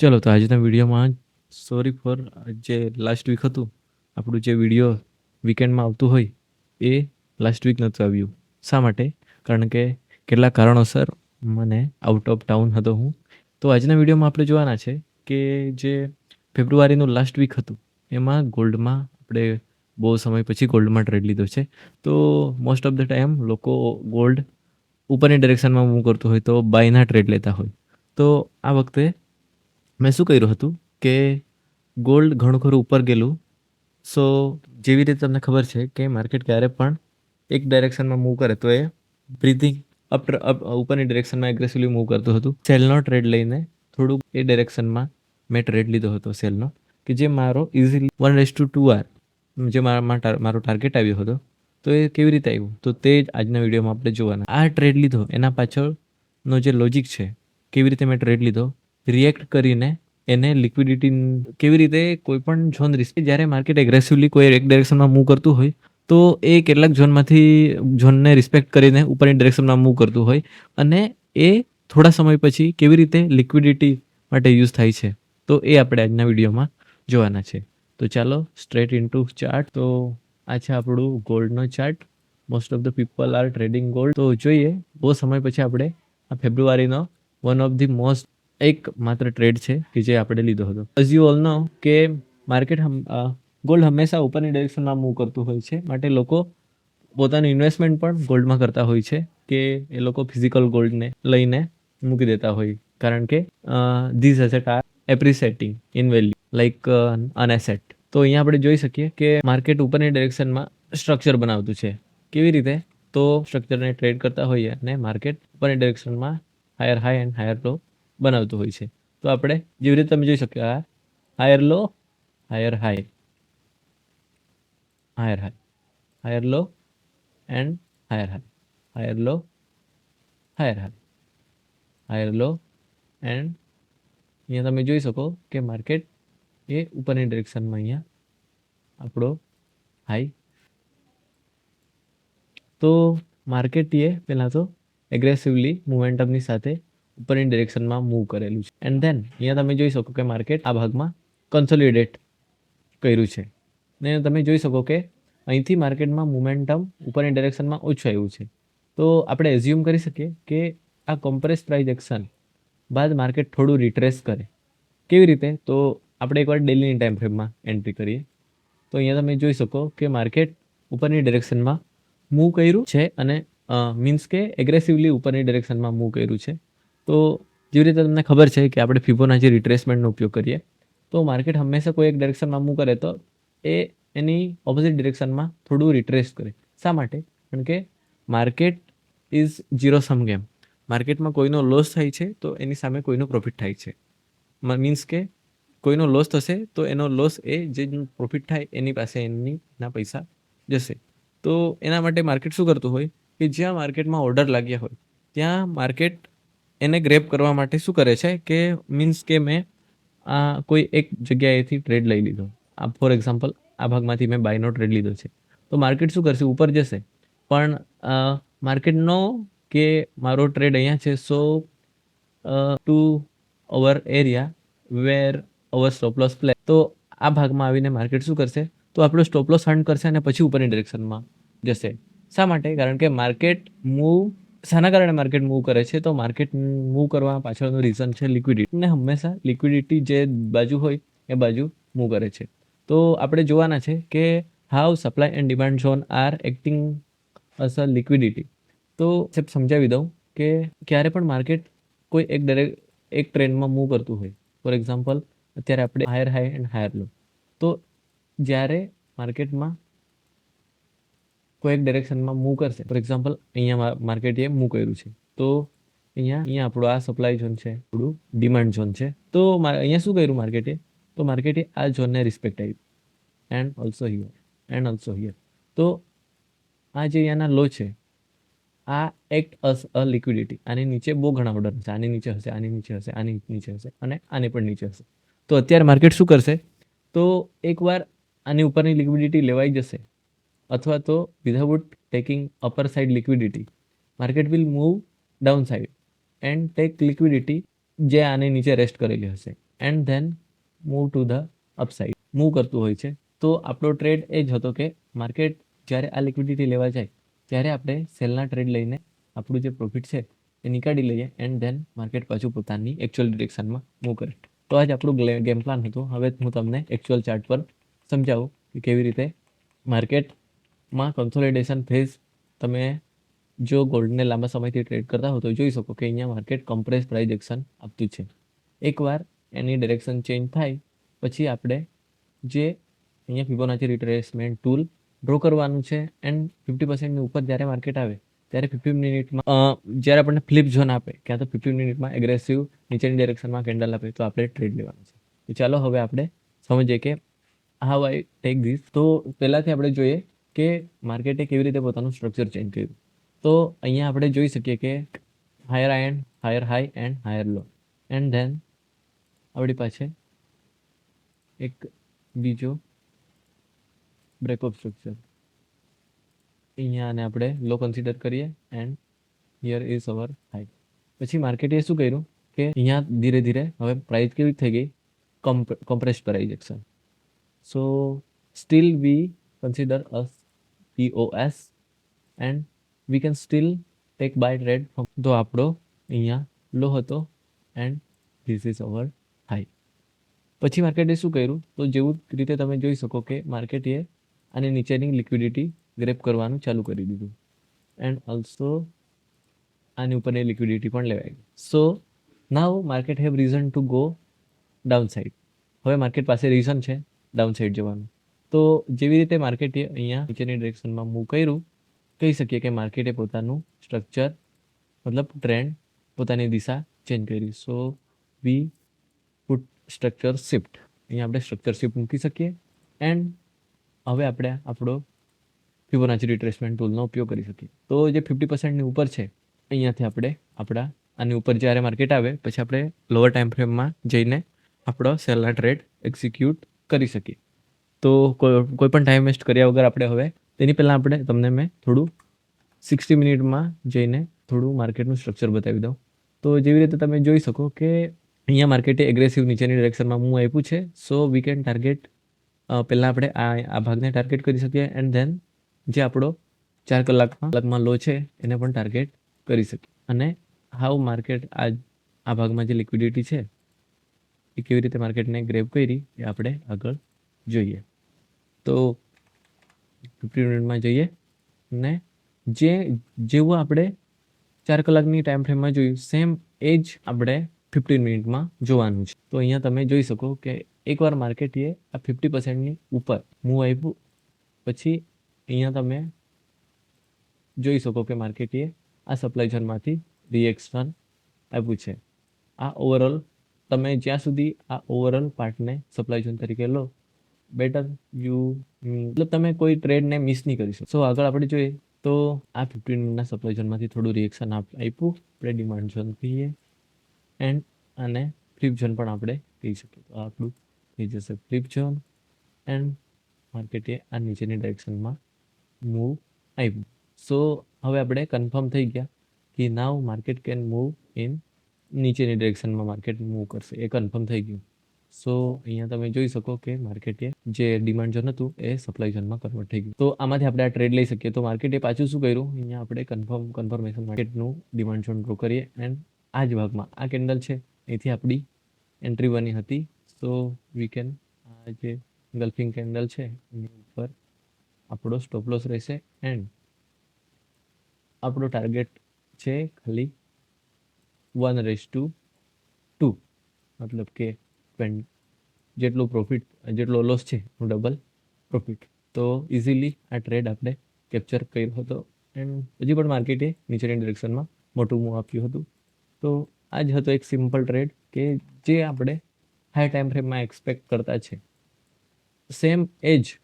ચલો, તો આજના વિડીયોમાં સોરી ફોર જે લાસ્ટ વીક હતું, આપણું જે વીડિયો વીકેન્ડમાં આવતું હોય, એ લાસ્ટ વીક નહોતું આવ્યું. શા માટે? કારણ કે કેટલાક કારણોસર મને આઉટ ઓફ ટાઉન હતો હું. તો આજના વિડીયોમાં આપણે જોવાના છે કે જે ફેબ્રુઆરીનું લાસ્ટ વીક હતું, એમાં ગોલ્ડમાં આપણે બહુ સમય પછી ગોલ્ડમાં ટ્રેડ લીધો છે. તો મોસ્ટ ઓફ ધ ટાઈમ લોકો ગોલ્ડ ઉપરની ડિરેક્શનમાં મૂવ કરતું હોય તો બાયના ટ્રેડ લેતા હોય. તો આ વખતે મેં શું કર્યું હતું કે ગોલ્ડ ઘણું ખરું ઉપર ગયેલું. સો જેવી રીતે તમને ખબર છે કે માર્કેટ ક્યારે પણ એક ડાયરેક્શનમાં મૂવ કરે, તો એ બ્રિથિંગ અપ ઉપરની ડિરેક્શનમાં એગ્રેસિવલી મૂવ કરતું હતું. સેલનો ટ્રેડ લઈને થોડુંક એ ડિરેક્શનમાં મેં ટ્રેડ લીધો હતો સેલનો કે જે મારો easily one race to two R જે મારા મારો ટાર્ગેટ આવ્યો હતો, તો એ કેવી રીતે આવ્યું? તો તે જ આજના વિડીયોમાં આપણે જોવાના. આ ટ્રેડ લીધો, એના પાછળનો જે લોજિક છે, કેવી રીતે મેં ટ્રેડ લીધો? રિએક્ટ કરીને એને લિક્વિડિટી કેવી રીતે કોઈ પણ ઝોન રિસ્ક જ્યારે માર્કેટ એગ્રેસિવલી કોઈ એક ડિરેક્શનમાં મૂવ કરતું હોય, તો એ કેટલાક ઝોનમાંથી ઝોનને રિસ્પેક્ટ કરીને ઉપરની ડિરેક્શનમાં મૂવ કરતું હોય અને એ થોડા સમય પછી કેવી રીતે લિક્વિડિટી માટે યુઝ થાય છે, તો એ આપણે આજના વિડીયોમાં જોવાના છે. તો ચાલો સ્ટ્રેટ ઇન્ટુ ચાર્ટ તો આ છે આપણું ગોલ્ડનો chart most of the people are trading gold તો જોઈએ, બહુ સમય પછી આપણે આ ફેબ્રુઆરીનો વન ઓફ ધી મોસ્ટ એક માત્ર ટ્રેડ છે કે જે આપણે લીધો હતો. એઝ યુ ઓલ નો કે માર્કેટ ગોલ્ડ હંમેશા ઉપરની ડિરેક્શનમાં મૂવ કરતું હોય છે. માટે લોકો પોતાનું ઇન્વેસ્ટમેન્ટ પણ ગોલ્ડમાં કરતા હોય છે કે એ લોકો ફિઝિકલ ગોલ્ડને લઈને મૂકી દેતા હોય. કારણ કે this asset are appreciating in value like an asset તો અહીંયા આપણે જોઈ શકીએ કે માર્કેટ ઉપરની ડિરેક્શનમાં સ્ટ્રક્ચર બનાવતું છે. કેવી રીતે? તો સ્ટ્રક્ચરને ટ્રેડ કરતા હોઈએ અને માર્કેટ ઉપરની ડિરેક્શનમાં higher high and higher low બનાવતું હોય છે. તો આપણે જેવી રીતે તમે જોઈ શકો higher low higher high higher high higher low and higher high higher low higher high higher low and અહીંયા તમે જોઈ શકો કે માર્કેટ એ ઉપરની ડિરેક્શનમાં અહીંયા આપણો હાઈ તો માર્કેટ એ પહેલાં તો એગ્રેસિવલી મોમેન્ટમની સાથે ઉપરની ડિરેક્શનમાં મૂવ કરેલું છે. એન્ડ ધેન અહીંયા તમે જોઈ શકો કે માર્કેટ આ ભાગમાં કન્સોલિડેટ કર્યું છે. ને તમે જોઈ શકો કે અહીંથી માર્કેટમાં મોમેન્ટમ ઉપરની ડિરેક્શનમાં ઓછું આવ્યું છે. તો આપણે એઝ્યુમ કરી શકીએ કે આ કોમ્પ્રેસ પ્રાઇઝ એક્શન બાદ માર્કેટ થોડું રિટ્રેસ કરે. કેવી રીતે? તો આપણે એકવાર ડેલીની ટાઈમ ફ્રેમમાં એન્ટ્રી કરીએ. તો અહીંયા તમે જોઈ શકો કે માર્કેટ ઉપરની ડિરેક્શનમાં મૂવ કર્યું છે અને મીન્સ કે એગ્રેસિવલી ઉપરની ડિરેક્શનમાં મૂવ કર્યું છે. તો જેવી રીતે તમને ખબર છે કે આપણે ફિબોનાચી રિટ્રેસમેન્ટનો ઉપયોગ કરીએ, તો માર્કેટ હંમેશા કોઈ એક ડિરેક્શનમાં મૂવ કરે તો એ એની ઓપોઝિટ ડિરેક્શનમાં થોડું રિટ્રેસ કરે. શા માટે? કારણ કે market is zero sum game માર્કેટમાં કોઈનો લોસ થાય છે તો એની સામે કોઈનો પ્રોફિટ થાય છે. મીન્સ કે કોઈનો લોસ થશે તો એનો લોસ એ જે પ્રોફિટ થાય એની પાસે એની ના પૈસા જશે. તો એના માટે માર્કેટ શું કરતું હોય? કે જ્યાં માર્કેટમાં ઓર્ડર લાગ્યા હોય, ત્યાં માર્કેટ એને ગ્રેપ કરવા માટે શું કરે છે કે મીન્સ કે મેં આ કોઈ એક જગ્યાએથી ટ્રેડ લઈ લીધો. આ ફોર એક્ઝામ્પલ આ ભાગમાંથી મેં બાયનો ટ્રેડ લીધો છે. તો માર્કેટ શું કરશે? ઉપર જશે. પણ માર્કેટનો કે મારો ટ્રેડ અહીંયા છે so to our area where our stop loss play તો આ ભાગમાં આવીને માર્કેટ શું કરશે? તો આપણો સ્ટોપલોસ હન્ટ કરશે અને પછી ઉપરની ડિરેક્શનમાં જશે. શા માટે? કારણ કે માર્કેટ મૂવ શાના કારણે માર્કેટ મૂવ કરે છે, તો માર્કેટ મૂવ કરવા પાછળનું રીઝન છે લિક્વિડિટી ને હંમેશા લિક્વિડિટી જે બાજુ હોય, એ બાજુ મૂવ કરે છે. તો આપણે જોવાના છે કે how supply and demand zone are acting as a liquidity તો સમજાવી દઉં કે ક્યારે પણ માર્કેટ કોઈ એક દરેક, એક ટ્રેન્ડમાં મૂવ કરતું હોય. ફોર એક્ઝામ્પલ અત્યારે આપણે higher high and higher low તો જ્યારે માર્કેટમાં કોઈ એક ડિરેક્શનમાં મૂવ કરશે. ફોર એક્ઝામ્પલ અહીંયા માર્કેટે મૂવ કર્યું છે. તો અહીંયા અહીંયા આપણું આ સપ્લાય ઝોન છે, આપણું ડિમાન્ડ ઝોન છે. તો અહીંયા શું કર્યું માર્કેટે તો માર્કેટે આ ઝોનને રિસ્પેક્ટ આપ્યું. And also here and also here તો આ જે અહીંયાના લો છે, આ એક્ટ અસ અ લિક્વિડિટી આની નીચે બહુ ઘણા ઓર્ડર હશે. આની નીચે હશે, આની નીચે હશે, આની નીચે હશે અને આની પણ નીચે હશે. તો અત્યારે માર્કેટ શું કરશે? તો એકવાર આની ઉપરની લિક્વિડિટી લેવાઈ જશે. અથવા તો without taking upper side liquidity market will move down side and take liquidity જે આની નીચે રેસ્ટ કરેલી હશે. And then move to the upside move કરતું હોય છે. તો આપણો ટ્રેડ એ જ હતો કે માર્કેટ જ્યારે આ લિક્વિડિટી લેવા જાય, ત્યારે આપણે સેલના ટ્રેડ લઈને આપણું જે પ્રોફિટ છે એ નીકાળી લઈએ એન્ડ ધેન માર્કેટ પાછું પોતાની એકચ્યુઅલ ડિરેક્શનમાં મૂવ કરે. તો આજ આપણું ગેમ પ્લાન હતું. હવે હું તમને એકચ્યુઅલ ચાર્ટ પર સમજાવું કે કેવી રીતે માર્કેટમાં કન્સોલિડેશન ફેઝ તમે જો ગોલ્ડને લાંબા સમયથી ટ્રેડ કરતા હો તો જોઈ શકો કે અહીંયા માર્કેટ કમ્પ્રેસ પ્રાઇસ એક્શન આપતું છે. એકવાર એની ડિરેક્શન ચેન્જ થાય, પછી આપણે જે અહીંયા ફિબોનાચી રિટ્રેસમેન્ટ ટૂલ ડ્રો કરવાનું છે એન્ડ ફિફ્ટી પર્સન્ટની ઉપર જ્યારે માર્કેટ આવે, ત્યારે ફિફ્ટીન મિનિટમાં જ્યારે આપણને ફ્લિપ ઝોન આપે, ક્યાં તો ફિફ્ટી મિનિટમાં એગ્રેસિવ નીચેની ડિરેક્શનમાં કેન્ડલ આપે, તો આપણે ટ્રેડ લેવાનું છે. તો ચાલો હવે આપણે સમજીએ કે હા વાય ટેક ધીસ તો પહેલાંથી આપણે જોઈએ કે માર્કેટે કેવી રીતે પોતાનું સ્ટ્રક્ચર ચેન્જ કર્યું. તો અહીંયા આપણે જોઈ શકીએ કે higher and higher high and higher low and then આપણી પાસે એક બીજો બ્રેકઅપ સ્ટ્રક્ચર અહીંયા આને આપણે લો કન્સિડર કરીએ and here is our high પછી માર્કેટે શું કર્યું? કે અહીંયા ધીરે ધીરે હવે પ્રાઇસ કેવી થઈ ગઈ? Compress price action so still we consider as POS and we can still take buy trade તો આપણો અહીંયા લો હતો and this is our high પછી માર્કેટે શું કર્યું? તો જેવું રીતે તમે જોઈ શકો કે માર્કેટે આની નીચેની લિક્વિડિટી ગ્રેપ કરવાનું ચાલુ કરી દીધું. એન્ડ ઓલ્સો આની ઉપરની લિક્વિડિટી પણ લેવાઈ ગઈ. So now market have reason to go down side હવે માર્કેટ પાસે રીઝન છે ડાઉન સાઇડ જવાનું. તો જેવી રીતે માર્કેટે અહીંયા નીચેની ડિરેક્શનમાં મૂવ કર્યું, કહી શકીએ કે માર્કેટે પોતાનું સ્ટ્રક્ચર મતલબ ટ્રેન્ડ પોતાની દિશા ચેન્જ કરી. So we put structure shift અહીંયા આપણે સ્ટ્રક્ચર શિફ્ટ મૂકી શકીએ. એન્ડ હવે આપણે આપણો ફિબોનાચી રિટ્રેસમેન્ટ ટૂલનો ઉપયોગ કરી શકીએ. તો જે ફિફ્ટી પર્સન્ટની ઉપર છે, અહીંયાથી આપણે આપણા, આની ઉપર જ્યારે માર્કેટ આવે, પછી આપણે લોઅર ટાઈમ ફ્રેમમાં જઈને આપણો સેલના ટ્રેડ એક્ઝિક્યુટ કરી શકીએ. તો કોઈ પણ ટાઈમ વેસ્ટ કર્યા વગર આપણે હવે, તેની પહેલાં આપણે તમને મેં થોડું સિક્સટી મિનિટમાં જઈને થોડું માર્કેટનું સ્ટ્રક્ચર બતાવી દઉં. તો જેવી રીતે તમે જોઈ શકો કે અહીંયા માર્કેટે એગ્રેસિવ નીચેની ડિરેક્શનમાં મૂવ આપ્યું છે. સો વી કેન ટાર્ગેટ પહેલાં આપણે આ આ ભાગને ટાર્ગેટ કરી શકીએ એન્ડ ધેન જે આપણો ચાર કલાકમાં કલાકમાં લો છે, એને પણ ટાર્ગેટ કરી શકીએ. અને હાઉ માર્કેટ આ આ ભાગમાં જે લિક્વિડિટી છે, એ કેવી રીતે માર્કેટને ગ્રેપ કરી, એ આપણે આગળ જોઈએ. તો ફિફ્ટી મિનિટમાં જઈએ ને જે, જેવું આપણે ચાર કલાકની ટાઈમ ફ્રેમમાં જોયું સેમ એ જ આપણે ફિફ્ટીન મિનિટમાં જોવાનું છે. તો અહીંયા તમે જોઈ શકો કે એકવાર માર્કેટીએ આ ફિફ્ટી પર્સન્ટની ઉપર મૂવ આપ્યું, પછી અહીંયા તમે જોઈ શકો કે માર્કેટીએ આ સપ્લાય ઝોનમાંથી રિએક્શન આપ્યું છે. આ ઓવરઓલ તમે જ્યાં સુધી આ ઓવરઓલ પાર્ટને સપ્લાય ઝોન તરીકે લો બેટર યુ મતલબ તમે કોઈ ટ્રેડને મિસ નહીં કરી શકો. સો આગળ આપણે જોઈએ, તો આ ફિફ્ટીન મિનિટના સપ્લાય ઝોનમાંથી થોડું રિએક્શન આપ્યું. આપણે ડિમાન્ડ ઝોન કહીએ. એન્ડ અને ફ્લિપ ઝોન પણ આપણે કહી શકીએ. તો આપણું થઈ જશે ફ્લિપ ઝોન એન્ડ માર્કેટે આ નીચેની ડાયરેક્શનમાં મૂવ આવ્યું સો હવે આપણે કન્ફર્મ થઈ ગયા કે now market can move in નીચેની ડિરેક્શનમાં માર્કેટ મૂવ કરશે. એ કન્ફર્મ થઈ ગયું. સો અહીંયા તમે જોઈ શકો કે માર્કેટે જે ડિમાન્ડ જોન હતું એ સપ્લાય જોનમાં કન્વર્ટ થઈ ગયું. તો આમાંથી આપણે આ ટ્રેડ લઈ શકીએ. તો માર્કેટે પાછું શું કર્યું? અહીંયા આપણે કન્ફર્મ કન્ફર્મેશન માર્કેટનું ડિમાન્ડ ઝોન ડ્રો કરીએ. એન્ડ આ જ ભાગમાં, આ કેન્ડલ છે. અહીંથી આપણી એન્ટ્રી બની હતી. સો વી કેન આ જે ગલ્ફિંગ કેન્ડલ છે, એની ઉપર આપણો સ્ટોપ લોસ રહેશે. એન્ડ આપણો ટાર્ગેટ છે ખાલી વન રેસ ટુ ટુ મતલબ કે ટ્વેન્ટ જેટલું પ્રોફિટ જેટલો લોસ છે એનું ડબલ પ્રોફિટ તો ઇઝીલી આ ટ્રેડ આપણે કેપ્ચર કર્યો હતો. એન્ડ હજી પણ માર્કેટે નીચેની ડિરેક્શનમાં મોટું મૂવ આપ્યું હતું. તો આ જ હતો એક સિમ્પલ ટ્રેડ કે જે આપણે હાઈ ટાઈમ ફ્રેમમાં એક્સપેક્ટ કરતા છે. સેમ એ જ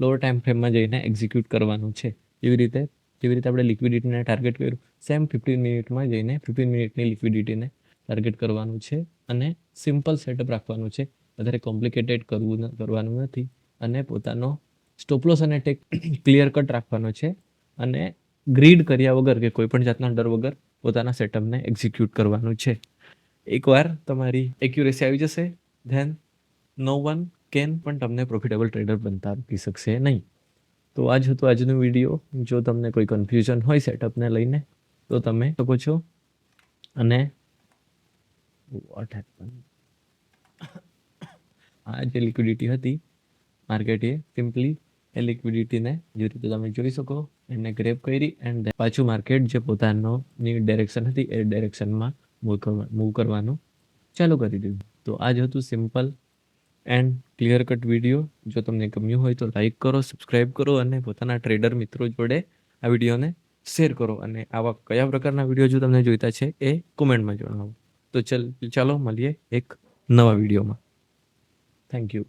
લોઅર ટાઈમ ફ્રેમમાં જઈને એક્ઝિક્યુટ કરવાનું છે. એવી રીતે જેવી રીતે આપણે લિક્વિડિટીને ટાર્ગેટ કર્યું. સેમ ફિફ્ટીન મિનિટમાં જઈને ફિફ્ટીન મિનિટની લિક્વિડિટીને ટાર્ગેટ કરવાનું છે અને સિમ્પલ સેટઅપ રાખવાનું છે. વધારે કોમ્પ્લિકેટેડ કરવું કરવાનું નથી. અને પોતાનો સ્ટોપલોસ અને ટેક ક્લિયર કટ રાખવાનો છે. અને ગ્રીડ કર્યા વગર કે કોઈ પણ જાતના ડર વગર પોતાના સેટઅપને એક્ઝિક્યુટ કરવાનું છે. એકવાર તમારી એક્યુરેસી આવી જશે ધેન નો વન કેન પણ તમને પ્રોફિટેબલ ટ્રેડર બનતા રોકી શકશે નહીં. તો આ જ હતું આજનો વીડિયો જો તમને કોઈ કન્ફ્યુઝન હોય સેટઅપને લઈને, તો તમે શકો છો. અને વોટ હેપન આ જે લિક્વિડિટી હતી માર્કેટે સિમ્પલી એ લિક્વિડિટીને જે રીતે તમે જોઈ શકો, એને ગ્રેપ કરી એન્ડ પાછું માર્કેટ જે પોતાનોની ડાયરેક્શન હતી, એ ડાયરેક્શનમાં મૂવ કરવા મૂવ કરવાનું ચાલુ કરી દીધું. તો આ જ હતું simple and clear cut video જો તમને ગમ્યું હોય તો લાઈક કરો સબસ્ક્રાઈબ કરો અને પોતાના ટ્રેડર મિત્રો જોડે આ વિડીયોને શેર કરો. અને આવા કયા પ્રકારના વીડિયો જો તમને જોઈતા છે એ કોમેન્ટમાં જણાવો. તો ચલ ચાલો મળીએ એક નવા વિડીયોમાં. Thank you